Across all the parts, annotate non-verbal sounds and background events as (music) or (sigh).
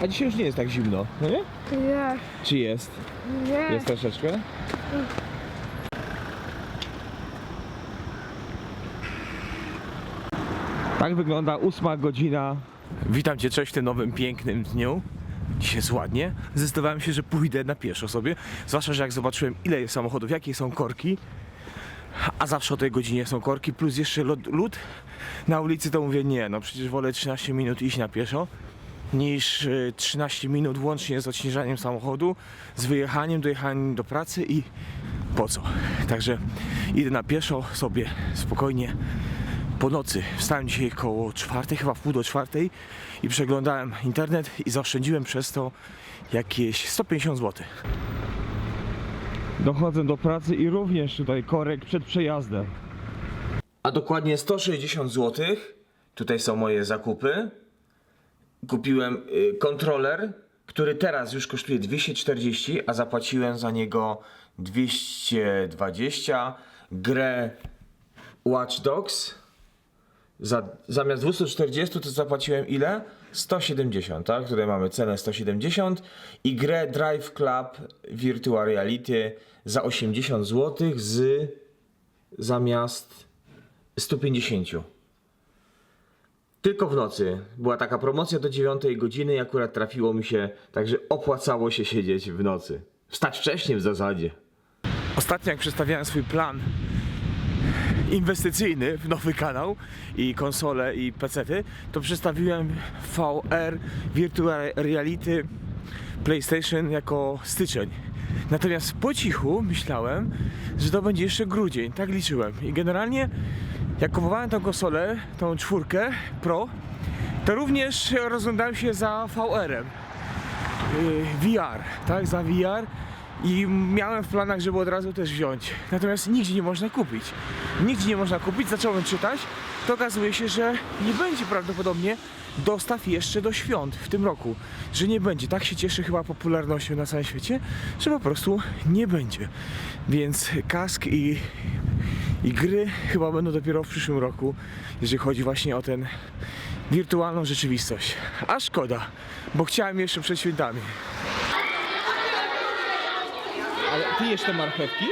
A dzisiaj już nie jest tak zimno, no nie? Nie, Czy jest? nie. Jest troszeczkę? Tak wygląda ósma godzina. Witam Cię, cześć w tym nowym, pięknym dniu. Dzisiaj jest ładnie. Zdecydowałem się, że pójdę na pieszo sobie. Zwłaszcza, że jak zobaczyłem ile jest samochodów, jakie są korki, a zawsze o tej godzinie są korki, plus jeszcze lód, lód na ulicy, to mówię nie, no przecież wolę 13 minut iść na pieszo niż y, 13 minut łącznie z odśnieżaniem samochodu, z wyjechaniem, dojechaniem do pracy i po co. Także idę na pieszo sobie spokojnie po nocy. Wstałem dzisiaj koło czwartej, chyba w pół do czwartej i przeglądałem internet i zaoszczędziłem przez to jakieś 150 zł. Dochodzę do pracy i również tutaj korek przed przejazdem. A dokładnie 160 zł. Tutaj są moje zakupy kupiłem y, kontroler, który teraz już kosztuje 240, a zapłaciłem za niego 220. Grę Watch Dogs. Za, zamiast 240 to zapłaciłem ile? 170, tak? Tutaj mamy cenę 170 i grę Drive Club Virtual Reality za 80 zł z zamiast 150. Tylko w nocy była taka promocja do 9 godziny i akurat trafiło mi się, także opłacało się siedzieć w nocy. Wstać wcześniej w zasadzie. Ostatnio jak przedstawiałem swój plan inwestycyjny w nowy kanał i konsole i pecety, to przedstawiłem VR Virtual Reality PlayStation jako styczeń. Natomiast po cichu myślałem, że to będzie jeszcze grudzień, tak liczyłem. I generalnie jak kupowałem tą konsolę, tą czwórkę Pro, to również rozglądałem się za VR-em. Yy, VR, tak, za VR i miałem w planach, żeby od razu też wziąć. Natomiast nigdzie nie można kupić. Nigdzie nie można kupić, zacząłem czytać, to okazuje się, że nie będzie prawdopodobnie dostaw jeszcze do świąt w tym roku. Że nie będzie. Tak się cieszy chyba popularnością na całym świecie, że po prostu nie będzie. Więc kask i, i gry chyba będą dopiero w przyszłym roku, jeżeli chodzi właśnie o ten wirtualną rzeczywistość. A szkoda, bo chciałem jeszcze przed świętami. Ale ty jesz te marchewki?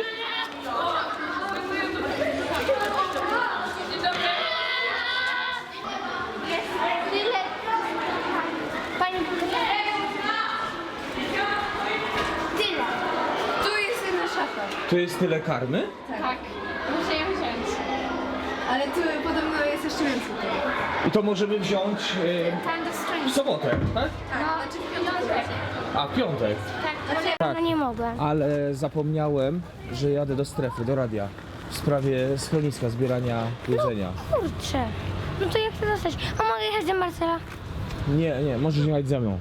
Tyle. Pani Tyle. Tu jest jedna szafa. To jest tyle karmy? Tak. Muszę ją wziąć. Ale tu podobno jest jeszcze więcej tego. I to możemy wziąć e, w sobotę, tak? No, znaczy w piątek. A, w piątek. Tak, tak. No nie mogłem. Ale zapomniałem, że jadę do strefy, do radia. W sprawie schroniska, zbierania jedzenia. Kurczę. No to jak to dostać? A mogę jechać do Marcela? Nie, nie, możesz jechać ze mną.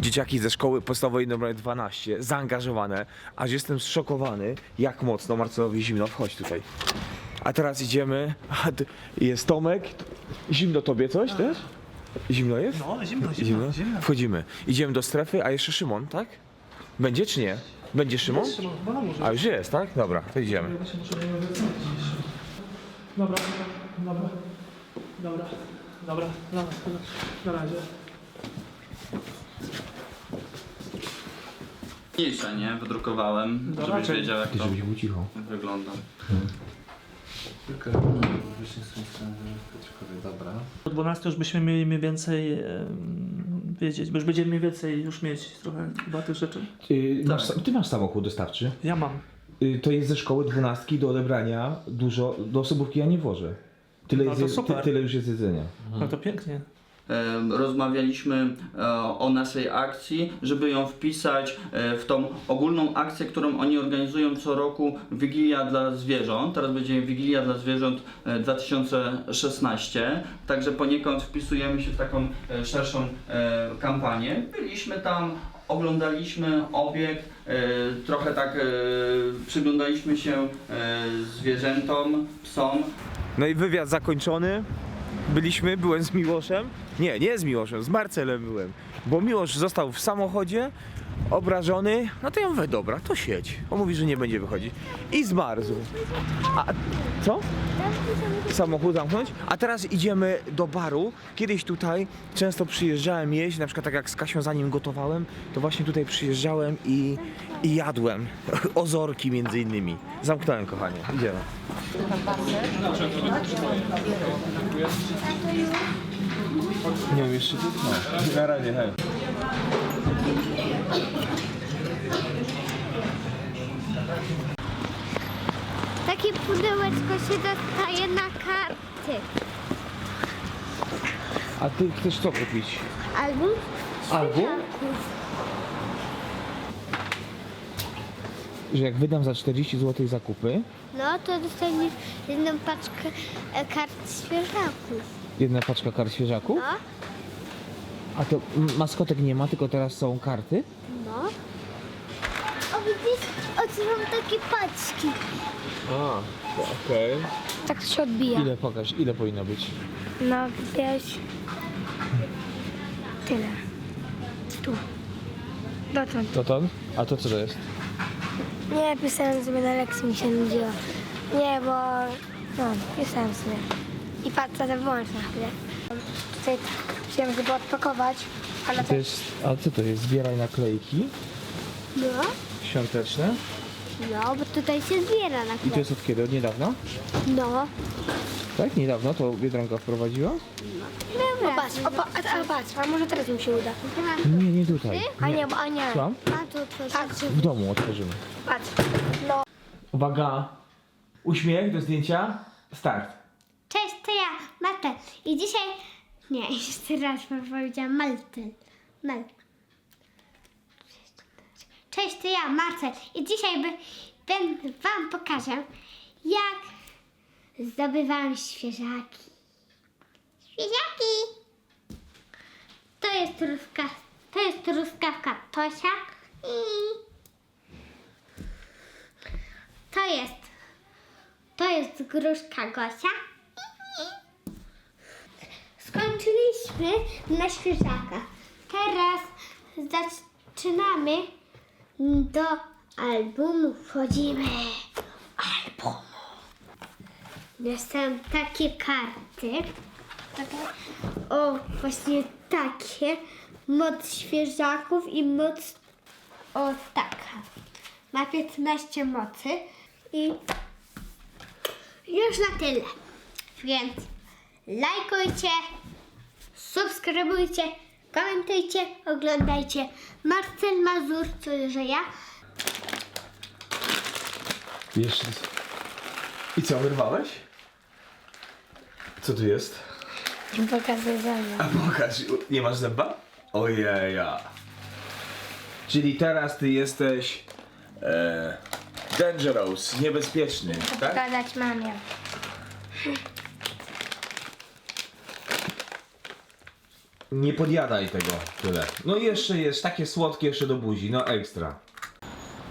Dzieciaki ze szkoły podstawowej numer 12, zaangażowane, aż jestem zszokowany, jak mocno Marcelowi zimno. Wchodź tutaj. A teraz idziemy. A, jest Tomek. Zimno tobie coś też? Zimno jest? No, zimno, zimno, zimno. Wchodzimy. Idziemy do strefy, a jeszcze Szymon, tak? Będzie czy nie? Będzie Szymon? Chyba może. A już jest, tak? Dobra, to idziemy. Właśnie muszę do niego wrócić jeszcze. Dobra, dobra, dobra, dobra, dobra, na razie. Mniejsze, nie? Wydrukowałem, Dobra, żebyś czyli- wiedział jak to Żebyś był cicho. wygląda. Dobra. Po 12 już byśmy mieli mniej więcej em, wiedzieć, bo już będziemy mniej więcej już mieć trochę chyba tych rzeczy. Ty masz, ty masz samochód dostawczy? Ja mam. Y, To jest ze szkoły dwunastki do odebrania dużo, do osobówki ja nie wożę. Tyle, No jest, to je- super. ty, tyle już jest jedzenia. No to pięknie. E, Rozmawialiśmy e, o naszej akcji, żeby ją wpisać e, w tą ogólną akcję, którą oni organizują co roku Wigilia dla zwierząt. Teraz będzie Wigilia dla zwierząt e, 2016. Także poniekąd wpisujemy się w taką e, szerszą e, kampanię. Byliśmy tam, oglądaliśmy obiekt, e, trochę tak e, przyglądaliśmy się e, zwierzętom, psom. No i wywiad zakończony. Byliśmy, byłem z Miłoszem. Nie, nie z Miłoszem, z Marcelem byłem. Bo Miłosz został w samochodzie, obrażony, no to ja mówię, dobra, to siedź. On mówi, że nie będzie wychodzić. I zmarzł. A co? Samochód zamknąć? A teraz idziemy do baru. Kiedyś tutaj często przyjeżdżałem jeść, na przykład tak jak z Kasią zanim gotowałem, to właśnie tutaj przyjeżdżałem i, i jadłem. (laughs) Ozorki między innymi. Zamknąłem, kochanie. Idziemy. Nie wiem, jeszcze tu? No. Na razie, hej. Takie pudełeczko się dostaje na karty. A ty chcesz co kupić? Album? Album? Że jak wydam za 40 zł zakupy, No to dostaniesz jedną paczkę e, kart świeżaków. Jedna paczka kart świeżaków, No, a to m, maskotek nie ma, tylko teraz są karty. no. O widzisz, otwieram takie paczki. A, okej. Tak to się odbija. Ile pokaż, ile powinno być? No wiesz, tyle. Tu. Dotąd. To? A to co to jest? Nie, pisałem sobie na lekcji, mi się nudziło. Nie, bo no, pisałem sobie. I patrz, to wyłącz na chwilę. Tutaj chciałem, żeby odpakować, ale To jest, a co to jest? Zbieraj naklejki No, świąteczne. no, bo tutaj się zbiera na I to jest od kiedy? Od niedawna? No. Tak? Niedawno to Biedronka wprowadziła? Dobra. Patrz, o, pa, a, a, patrz, a może teraz mi się uda. Nie, nie tutaj. A nie, bo a nie. Słucham? A tu patrz, W domu otworzymy. patrz. No. Uwaga! Uśmiech do zdjęcia. Start. I dzisiaj... Nie, (laughs) jeszcze raz powiedziałam Martel. Mal. Cześć, to ja, Marcel. I dzisiaj by, ben, wam pokażę, jak zdobywam świeżaki. Świeżaki! To jest truska, to jest truskawka Tosia i to jest, to jest gruszka Gosia. Skończyliśmy na świeżaka. Teraz zaczynamy do albumu. Wchodzimy. Albumu. Dostałem takie karty. O, właśnie takie. Moc świeżaków i moc o taka. Ma 15 mocy i już na tyle. Więc lajkujcie, subskrybujcie, komentujcie, oglądajcie. Marcel Mazur, co że ja. Jeszcze. I co, wyrwałeś? Co tu jest? Pokazuję zęby. A pokaż, nie masz zęba? Ojeja. Czyli teraz ty jesteś e, dangerous, niebezpieczny, tak? Pokazać mamie. Nie podjadaj tego tyle. No i jeszcze jest takie słodkie jeszcze do buzi, no ekstra.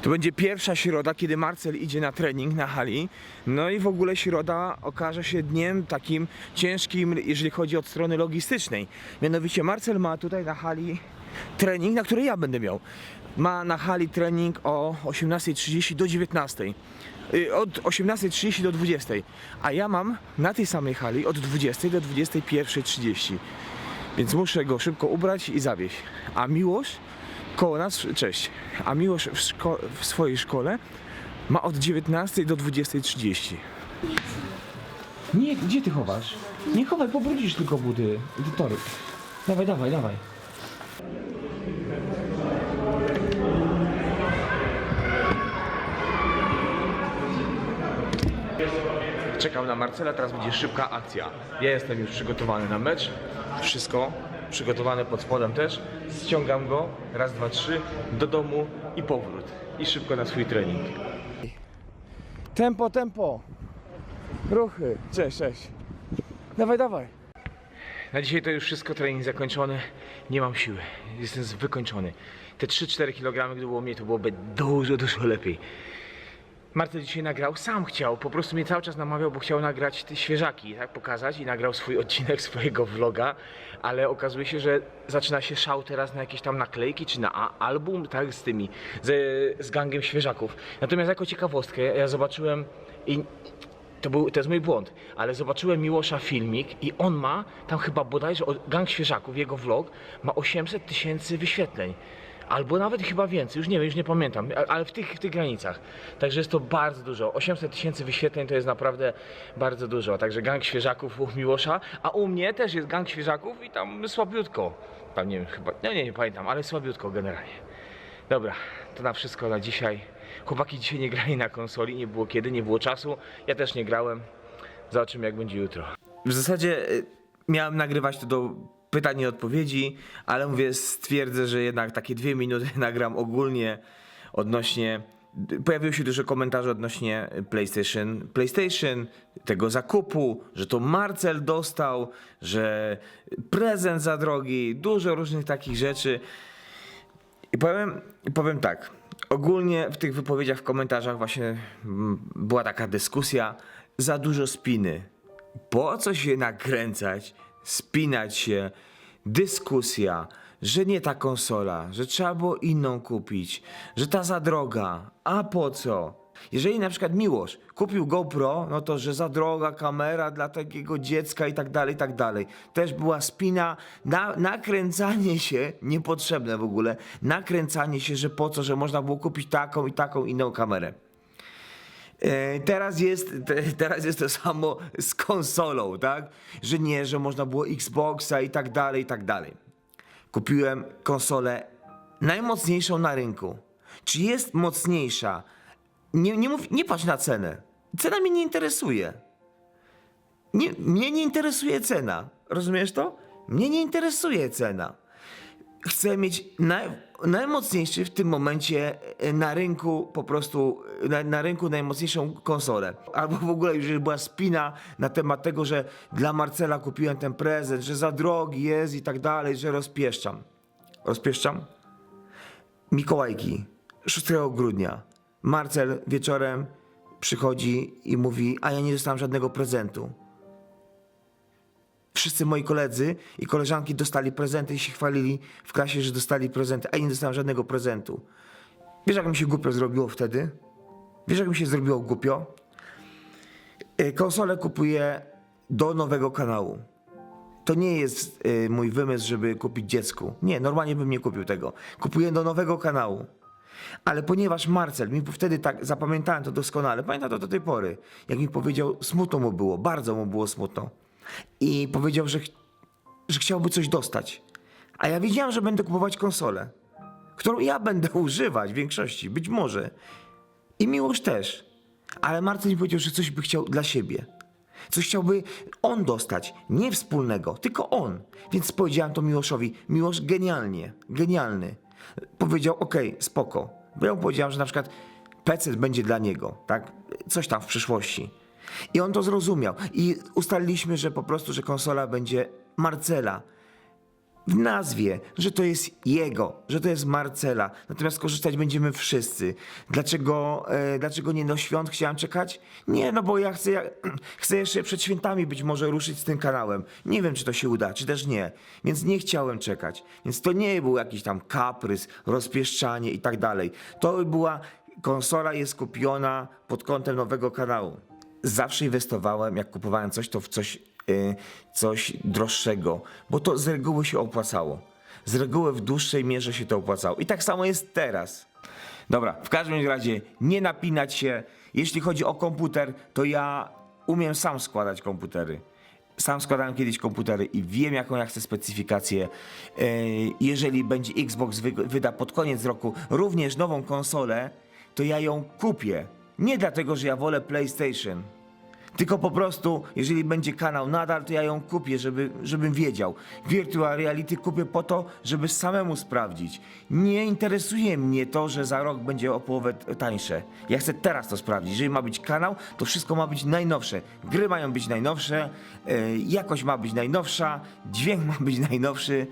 To będzie pierwsza środa, kiedy Marcel idzie na trening na hali. No i w ogóle środa okaże się dniem takim ciężkim, jeżeli chodzi od strony logistycznej. Mianowicie Marcel ma tutaj na hali trening, na który ja będę miał. Ma na hali trening o 18.30 do 19.00. Y, Od 18.30 do 20.00. A ja mam na tej samej hali od 20.00 do 21.30. Więc muszę go szybko ubrać i zawieźć. A Miłosz koło nas, cześć, a Miłosz w, szko- w swojej szkole ma od 19 do 20.30. Nie, gdzie ty chowasz? Nie chowaj, pobrudzisz tylko buty, tory. Dawaj, dawaj, dawaj. Czekam na Marcela, teraz będzie szybka akcja. Ja jestem już przygotowany na mecz. Wszystko przygotowane pod spodem też. Ściągam go, raz, dwa, trzy, do domu i powrót. I szybko na swój trening. Tempo, tempo. Ruchy. Cześć, cześć. Dawaj, dawaj. Na dzisiaj to już wszystko, trening zakończony. Nie mam siły. Jestem wykończony. Te 3-4 kg, gdyby było mnie, to byłoby dużo, dużo lepiej. Marcel dzisiaj nagrał, sam chciał, po prostu mnie cały czas namawiał, bo chciał nagrać te świeżaki, tak, pokazać i nagrał swój (laughs) odcinek swojego vloga, ale okazuje się, że zaczyna się szał teraz na jakieś tam naklejki, czy na album, tak, z tymi, z, z gangiem świeżaków. Natomiast jako ciekawostkę, ja zobaczyłem i to, był, to jest mój błąd, ale zobaczyłem Miłosza filmik i on ma, tam chyba bodajże Gang Świeżaków, jego vlog, ma 800 tysięcy wyświetleń. Albo nawet chyba więcej, już nie wiem, już nie pamiętam, ale w tych, w tych granicach. Także jest to bardzo dużo. 800 tysięcy wyświetleń to jest naprawdę bardzo dużo. Także Gang Świeżaków u Miłosza, a u mnie też jest Gang Świeżaków i tam słabiutko. Tam nie wiem, chyba, no nie, nie pamiętam, ale słabiutko generalnie. Dobra, to na wszystko na dzisiaj. Chłopaki dzisiaj nie grali na konsoli, nie było kiedy, nie było czasu. Ja też nie grałem. Zobaczymy jak będzie jutro. W zasadzie y, miałem nagrywać to do pytań i odpowiedzi, ale mówię, stwierdzę, że jednak takie dwie minuty (laughs) nagram ogólnie odnośnie. Pojawiły się dużo komentarzy odnośnie PlayStation, PlayStation, tego zakupu, że to Marcel dostał, że prezent za drogi, dużo różnych takich rzeczy. I powiem, powiem tak. Ogólnie w tych wypowiedziach, w komentarzach właśnie była taka dyskusja. Za dużo spiny. Po co się nakręcać, spinać się? Dyskusja, że nie ta konsola, że trzeba było inną kupić, że ta za droga. A po co? Jeżeli na przykład Miłosz kupił GoPro, no to że za droga kamera dla takiego dziecka i tak dalej, i tak dalej. Też była spina, na, nakręcanie się, niepotrzebne w ogóle, nakręcanie się, że po co, że można było kupić taką i taką inną kamerę. E, Teraz jest, te, teraz jest to samo z konsolą, tak? Że nie, że można było Xboxa i tak dalej, i tak dalej. Kupiłem konsolę najmocniejszą na rynku. Czy jest mocniejsza? Nie, nie, mów, nie patrz na cenę. Cena mnie nie interesuje. Nie, mnie nie interesuje cena. Rozumiesz to? Mnie nie interesuje cena. Chcę mieć naj, najmocniejszy w tym momencie e, na rynku, po prostu e, na, na rynku najmocniejszą konsolę. Albo w ogóle już była spina na temat tego, że dla Marcela kupiłem ten prezent, że za drogi jest i tak dalej, że rozpieszczam. Rozpieszczam? Mikołajki, 6 grudnia. Marcel wieczorem przychodzi i mówi, a ja nie dostałem żadnego prezentu. Wszyscy moi koledzy i koleżanki dostali prezenty i się chwalili w klasie, że dostali prezenty, a ja nie dostałem żadnego prezentu. Wiesz, jak mi się głupio zrobiło wtedy? Wiesz, jak mi się zrobiło głupio? E, Konsolę kupuję do nowego kanału. To nie jest y, mój wymysł, żeby kupić dziecku. Nie, normalnie bym nie kupił tego. Kupuję do nowego kanału. Ale ponieważ Marcel, mi wtedy tak zapamiętałem to doskonale, pamiętam to do tej pory, jak mi powiedział, smutno mu było, bardzo mu było smutno. I powiedział, że, ch- że chciałby coś dostać. A ja wiedziałem, że będę kupować konsolę, którą ja będę (laughs) używać w większości, być może. I Miłosz też. Ale Marcel mi powiedział, że coś by chciał dla siebie. Coś chciałby on dostać, nie wspólnego, tylko on. Więc powiedziałem to Miłoszowi, Miłosz genialnie, genialny. Powiedział, okej, spoko. Bo ja mu powiedziałem, że na przykład PC będzie dla niego, tak? Coś tam w przyszłości. I on to zrozumiał. I ustaliliśmy, że po prostu, że konsola będzie Marcela w nazwie, że to jest jego, że to jest Marcela. Natomiast korzystać będziemy wszyscy. Dlaczego, e, dlaczego nie do świąt chciałem czekać? Nie, no bo ja chcę, ja (clears throat) chcę jeszcze przed świętami być może ruszyć z tym kanałem. Nie wiem, czy to się uda, czy też nie. Więc nie chciałem czekać. Więc to nie był jakiś tam kaprys, rozpieszczanie i tak dalej. To była, konsola jest kupiona pod kątem nowego kanału zawsze inwestowałem, jak kupowałem coś, to w coś, y, coś droższego, bo to z reguły się opłacało. Z reguły w dłuższej mierze się to opłacało. I tak samo jest teraz. Dobra, w każdym razie nie napinać się. Jeśli chodzi o komputer, to ja umiem sam składać komputery. Sam składałem kiedyś komputery i wiem, jaką ja chcę specyfikację. Yy, Jeżeli będzie Xbox wy- wyda pod koniec roku również nową konsolę, to ja ją kupię. Nie dlatego, że ja wolę PlayStation. Tylko po prostu, jeżeli będzie kanał nadal, to ja ją kupię, żeby, żebym wiedział. Virtual Reality kupię po to, żeby samemu sprawdzić. Nie interesuje mnie to, że za rok będzie o połowę tańsze. Ja chcę teraz to sprawdzić. Jeżeli ma być kanał, to wszystko ma być najnowsze. Gry mają być najnowsze, yy, jakość ma być najnowsza, dźwięk ma być najnowszy.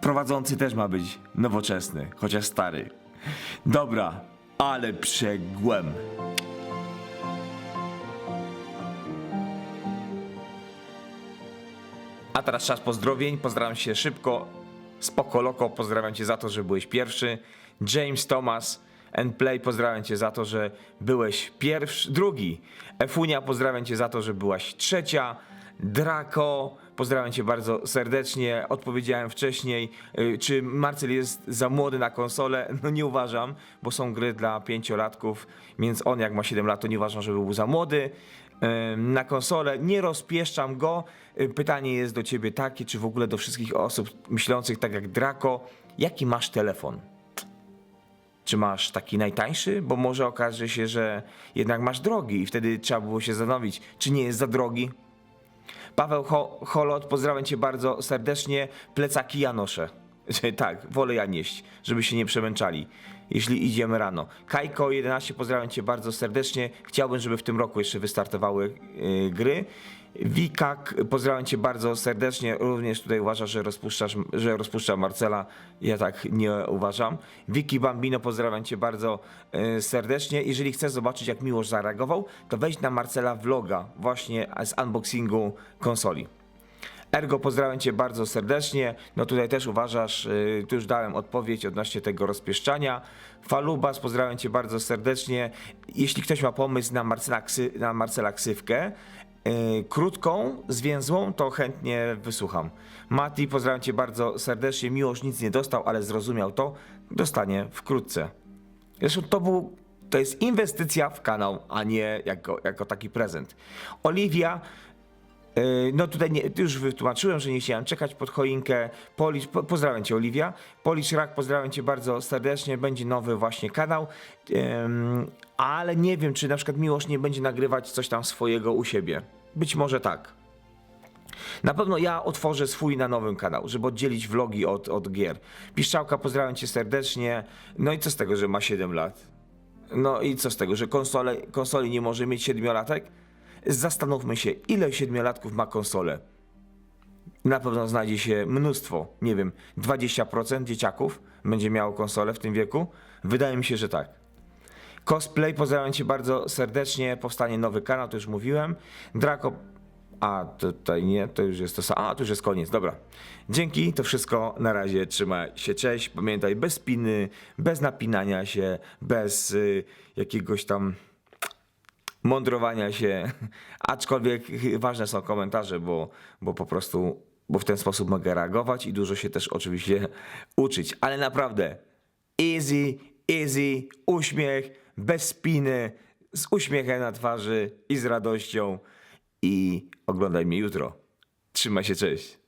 Prowadzący też ma być nowoczesny, chociaż stary. Dobra, ale przegłem. A teraz czas pozdrowień. Pozdrawiam się szybko. Spoko Loko, pozdrawiam cię za to, że byłeś pierwszy. James Thomas and Play, pozdrawiam cię za to, że byłeś pierwszy, drugi. Efunia, pozdrawiam cię za to, że byłaś trzecia. Draco, pozdrawiam cię bardzo serdecznie. Odpowiedziałem wcześniej, y, czy Marcel jest za młody na konsolę. (laughs) No nie uważam, bo są gry dla pięciolatków, więc on jak ma 7 lat, to nie uważam, żeby był za młody na konsolę. Nie rozpieszczam go. Y, Pytanie jest do ciebie takie, czy w ogóle do wszystkich osób myślących tak jak Draco, jaki masz telefon? Czy masz taki najtańszy? Bo może okaże się, że jednak masz drogi i wtedy trzeba było się zastanowić, czy nie jest za drogi. Paweł Ho- Holot, pozdrawiam cię bardzo serdecznie. Plecaki ja noszę. (laughs) Tak, wolę ja nieść, żeby się nie przemęczali, jeśli idziemy rano. Kajko 11, pozdrawiam cię bardzo serdecznie. Chciałbym, żeby w tym roku jeszcze wystartowały yy, gry. Wikak, pozdrawiam cię bardzo serdecznie. Również tutaj uważasz, że rozpuszczasz, że rozpuszcza Marcela. Ja tak nie uważam. Wiki Bambino, pozdrawiam cię bardzo yy, serdecznie. Jeżeli chcesz zobaczyć, jak Miłosz zareagował, to wejdź na Marcela vloga właśnie z unboxingu konsoli. Ergo, pozdrawiam Cię bardzo serdecznie. No tutaj też uważasz, yy, tu już dałem odpowiedź odnośnie tego rozpieszczania. Falubas, pozdrawiam Cię bardzo serdecznie. Jeśli ktoś ma pomysł na Marcela, na Marcela ksywkę, yy, krótką, zwięzłą, to chętnie wysłucham. Mati, pozdrawiam Cię bardzo serdecznie. Miłosz nic nie dostał, ale zrozumiał to. Dostanie wkrótce. Zresztą to był, to jest inwestycja w kanał, a nie jako, jako taki prezent. Oliwia, no tutaj nie, już wytłumaczyłem, że nie chciałem czekać pod choinkę. Policz, po, pozdrawiam cię Oliwia. Policz Rak, pozdrawiam cię bardzo serdecznie. Będzie nowy właśnie kanał. Ym, ale nie wiem, czy na przykład Miłosz nie będzie nagrywać coś tam swojego u siebie. Być może tak. Na pewno ja otworzę swój na nowym kanał, żeby oddzielić vlogi od, od gier. Piszczałka, pozdrawiam cię serdecznie. No i co z tego, że ma 7 lat? No i co z tego, że konsole, konsoli nie może mieć siedmiolatek? Zastanówmy się, ile siedmiolatków ma konsolę. Na pewno znajdzie się mnóstwo, nie wiem, 20% dzieciaków będzie miało konsolę w tym wieku? Wydaje mi się, że tak. Cosplay, pozdrawiam cię bardzo serdecznie, powstanie nowy kanał, to już mówiłem. Draco, a tutaj nie, to już jest to samo, a to już jest koniec, dobra. Dzięki, to wszystko, na razie, trzymaj się, cześć, pamiętaj, bez spiny, bez napinania się, bez y, jakiegoś tam mądrowania się, (laughs) aczkolwiek ważne są komentarze, bo, bo po prostu, bo w ten sposób mogę reagować i dużo się też oczywiście uczyć, ale naprawdę easy, easy, uśmiech, bez spiny, z uśmiechem na twarzy i z radością i oglądaj mnie jutro. Trzymaj się, cześć.